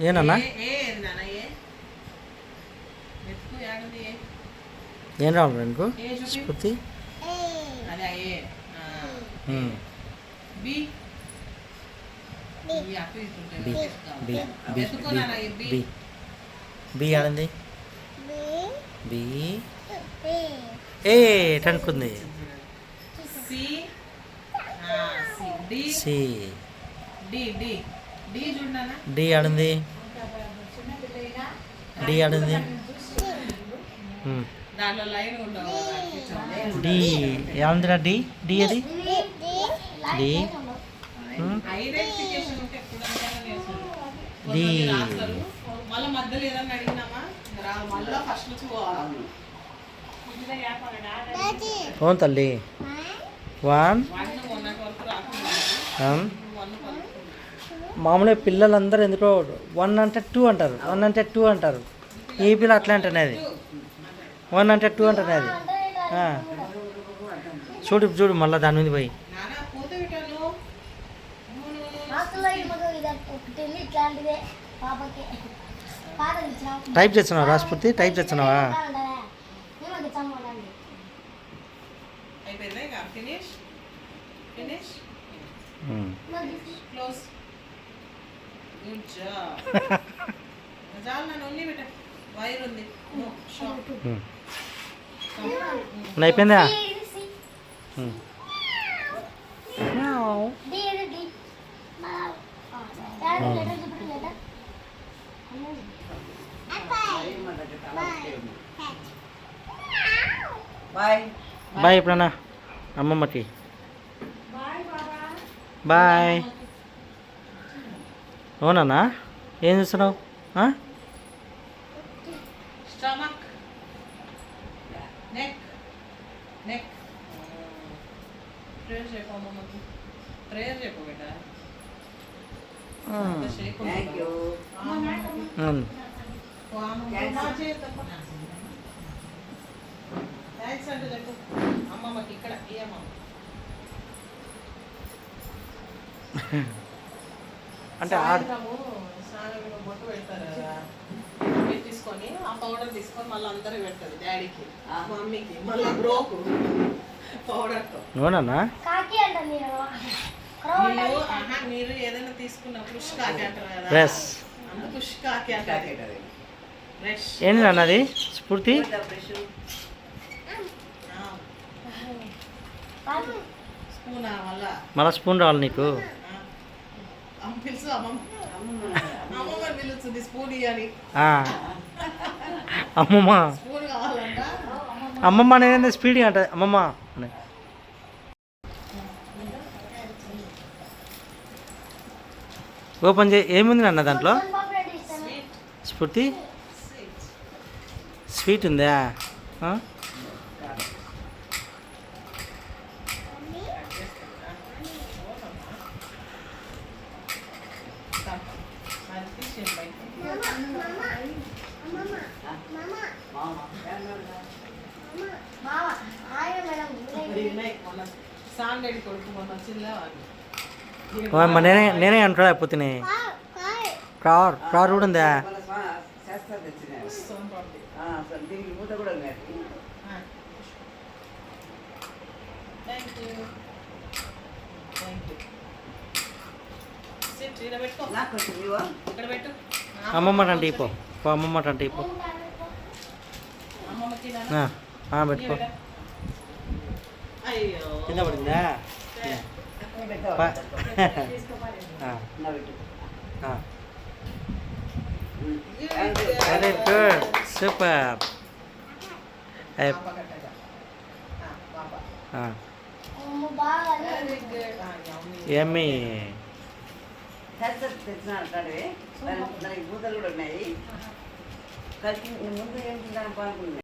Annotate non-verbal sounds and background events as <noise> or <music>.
ఏనన్నా ఏ రావాలి నీకు స్ఫూర్తి. బి ఆడింది బి ఏ టనుకుంది సి డి డి డి ఆడింది. డి ఆడింది. డి ఏముందిరా డి? డి అది? డి. డి. అవును తల్లి. వన్ వన్ మొన్నటి వరకు రాకుండా వన్ వన్ పలుకుతుంది. మామూలుగా పిల్లలందరూ ఎందుకో వన్ అంటే టూ అంటారు. వన్ అంటే టూ అంటారు. ఈ పిల్ల అట్లా అంటేనే అది వన్ అంటే టూ అంటేనే అది ఆ. చూడు చూడు మళ్ళీ దాని మీద పోయి. టైప్ చేస్తున్నావా రాస్పూర్తి టైప్ చేస్తున్నావా? మేము చమ్మడండి అయిపోయిందా ఇక? Finish finish um. Close good job చాలు నన్ను ఓన్లీ పెట్ట వైర్ ఉంది షాప్ ఉమ్. <laughs> అయిపోయిందా? బాయ్ ఎప్పుడన్నా అమ్మమ్మకి. బాయ్ అవునన్నా ఏం చూస్తున్నావు? ఇక్కడ <laughs> అంటే బొట్టు పెడతారు కదా. పెట్టించుకొని ఆ పౌడర్ తీసుకొని మళ్ళీ అందరూ పెడతారు డాడీకి మమ్మీకి మళ్ళీ బ్రోకు పౌడర్తో అవునన్నా? కాకి అంట మీరు. ఏదైనా తీసుకున్నప్పుడు అంటారు కదా. అంటారు. ఏంటి స్ఫూర్తి? మళ్ళీ స్పూన్ రావాలి నీకు. అమ్మమ్మ అమ్మమ్మ పిలుస్తుంది స్పూన్ ఇవ్వాలి ఆ. అమ్మమ్మ. స్పూన్ కావాలంట. అమ్మమ్మ అనేది స్పీడ్గా అంట. అమ్మమ్మ. ఓపెన్ చేయి. ఏముంది నాన్న దాంట్లో? స్ఫూర్తి? స్వీట్ స్వీట్ ఉందా? అమ్మ నేనే నేనే అంటాడు అయిపోతున్నాయి కార్ కార్ కూడా ఉందా? అమ్మమ్మ అంటే ఇపో పో అమ్మమ్మ అంటే ఇపో అమ్మమ్మకి ఆ, ఆ, పెట్టుకో. కింద పడిందా. వెరీ గుడ్ సూపర్ పాప కట్టగా. ఆ, పాప. బాగా Very good. ఆ, yummy. ఎమ్మి శాస్త్రాలు తెచ్చిన అంటాడే దానికి దానికి మూతలు కూడా ఉన్నాయి. కలిసి ముందు ఏం తింటాను